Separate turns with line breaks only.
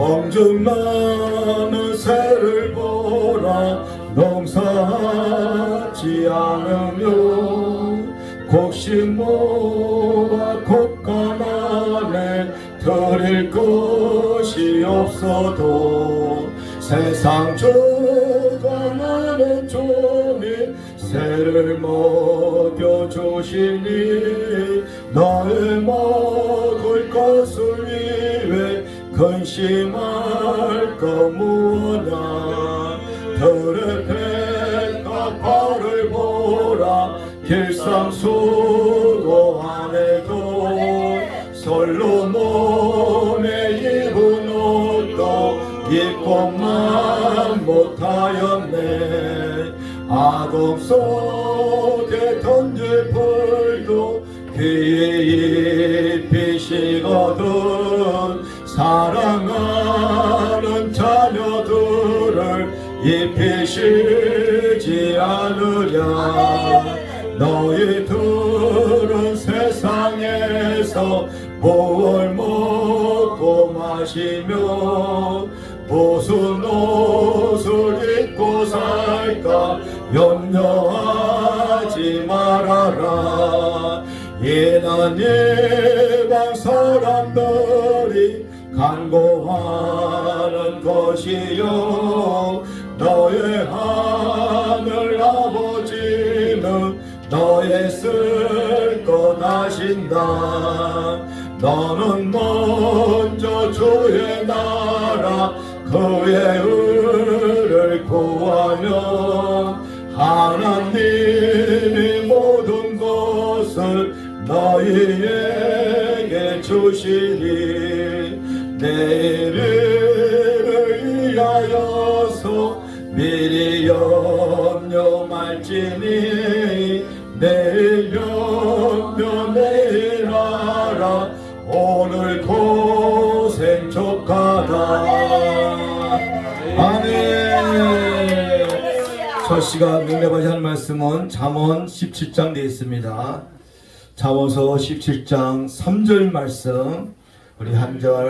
성중 나는 새를 보라. 농사하지 않으며 곡식모와 곡간 안에 드릴 것이 없어도 세상 조간하는 종이 새를 먹여주시니 너의 위해 근심할 거 무엇냐? 들의 백과 발을 보라. 길상 수고 안 해도 솔로몬의 입은 옷도 입고만 못하였네. 아동 속에 던질 풀도 귀에 입히시거든 사랑하는 자녀들을 입히시지 않으랴. 너희들은 세상에서 뭘 먹고 마시며 무슨 옷을 입고 살까 염려하지 말아라. 이는 일반 사람들이 간구하는 것이요. 너의 하늘 아버지는 너의 쓸것 아신다. 너는 먼저 주의 나라 그의 의를 구하면 하나님이 모든 것을 너희에게 주시니 내일을 위하여서 미리 염려 말지니 내일 염려 내일 하라. 오늘 고생 족하다. 첫 시간 하는 말씀은 잠언 17장 되어 있습니다. 잠언서 17장 3절 말씀. 우리 한절